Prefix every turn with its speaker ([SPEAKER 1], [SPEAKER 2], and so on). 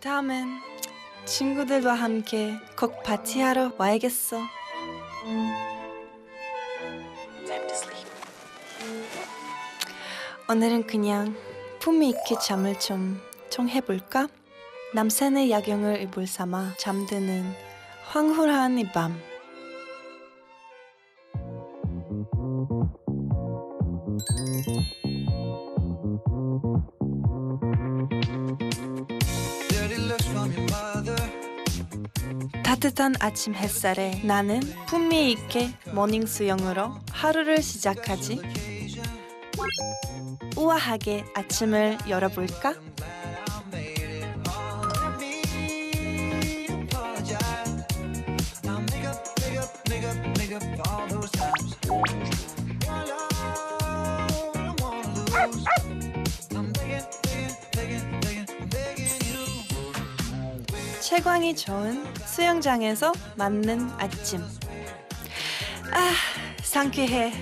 [SPEAKER 1] 다음엔 친구들과 함께 꼭 파티하러 와야겠어. 오늘은 그냥 품위 있게 잠을 좀 청해볼까? 남산의 야경을 이불 삼아 잠드는 황홀한 이 밤. 따뜻한 아침 햇살에 나는 품위 있게 모닝 수영으로 하루를 시작하지. 우아하게 아침을 열어볼까? 채광이 좋은 수영장에서 맞는 아침. 아, 상쾌해.